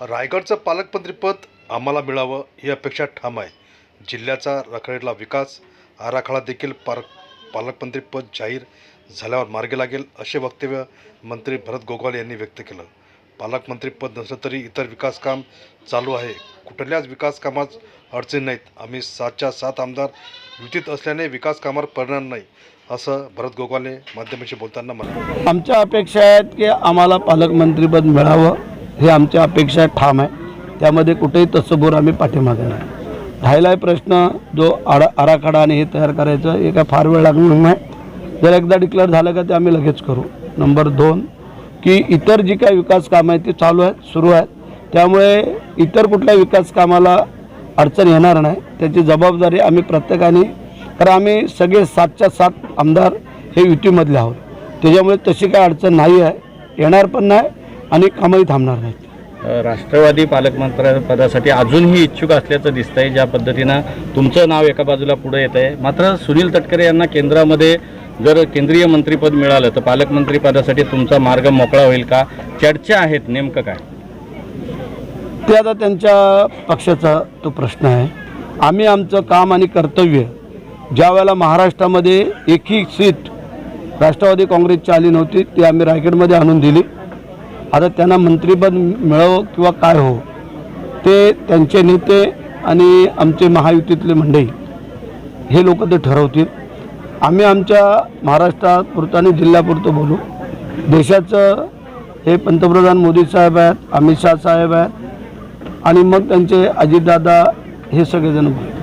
रायगडचं पालकमंत्रीपद आम्हाला मिळावं ही अपेक्षा ठाम आहे. जिल्ह्याचा रखडलेला विकास आराखडा देखील पार पालकमंत्रीपद जाहीर झाल्यावर मार्गी लागेल असे वक्तव्य मंत्री भरत गोगावले यांनी व्यक्त केलं. पालकमंत्रीपद नसलं तरी इतर विकास काम चालू आहे. कुठल्याच विकास कामात अडचणी नाहीत. आम्ही सातच्या सात आमदार युतीत असल्याने विकास कामावर परिणाम नाही असं भरत गोगावले माध्यमाशी बोलताना म्हणाले आमच्या अपेक्षा आहेत की आम्हाला पालकमंत्रीपद मिळावं. हे आमच्या अपेक्षा ठाम आहे. त्यामध्ये कुठेही तसबोर आम्ही पाठीमागे नाही. राहिला आहे प्रश्न जो आडा आराखडा आणि हे तयार करायचं हे काय फार वेळ लागणार नाही. जर एकदा डिक्लेअर झालं का ते आम्ही लगेच करू. नंबर दोन की इतर जी काही विकास कामं आहेत ती चालू आहेत सुरू आहेत. त्यामुळे इतर कुठल्या विकास कामाला अडचण येणार नाही. त्याची जबाबदारी आम्ही प्रत्येकाने कारण आम्ही सगळे सातच्या सात आमदार हे युतीमधले आहोत. त्याच्यामुळे तशी काय अडचण नाही आहे. येणार पण नाही. आणि कामही थांबणार नाहीत. राष्ट्रवादी पालकमंत्र्यापदासाठी अजूनही इच्छुक असल्याचं दिसतंय ज्या पद्धतीनं तुमचं नाव एका बाजूला पुढे येत आहे मात्र सुनील तटकरे यांना केंद्रामध्ये जर केंद्रीय मंत्रीपद मिळालं तर पालकमंत्रीपदासाठी तुमचा मार्ग मोकळा होईल का? चर्चा आहेत नेमकं काय? ते आता त्यांच्या पक्षाचा तो प्रश्न आहे. आम्ही आमचं काम आणि कर्तव्य ज्या वेळेला महाराष्ट्रामध्ये एकही सीट राष्ट्रवादी काँग्रेसची आली नव्हती ती आम्ही रायगडमध्ये आणून दिली. आता त्यांना मंत्रिपद मिळव किंवा काय हो ते त्यांचे नेते आणि आमचे महायुतीतले मंडळी हे लोक ते ठरवतील. आम्ही आमच्या महाराष्ट्रापुरतं आणि जिल्ह्यापुरतं बोलू. देशाचं हे पंतप्रधान मोदी साहेब आहेत अमित शाह साहेब आहेत आणि मग त्यांचे अजितदादा हे सगळेजण बोलू.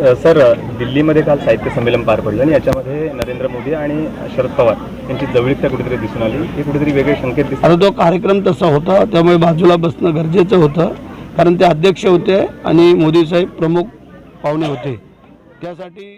सर दिल्लीमध्ये काल साहित्य संमेलन पार पडलं आणि याच्यामध्ये नरेंद्र मोदी आणि शरद पवार यांची जवळीकता कुठेतरी दिसून आली. हे कुठेतरी वेगळे संकेत दिसतात. आता तो कार्यक्रम तसा होता त्यामुळे बाजूला बसणं गरजेचं होतं. कारण ते अध्यक्ष होते आणि मोदी साहेब प्रमुख पाहुणे होते. त्यासाठी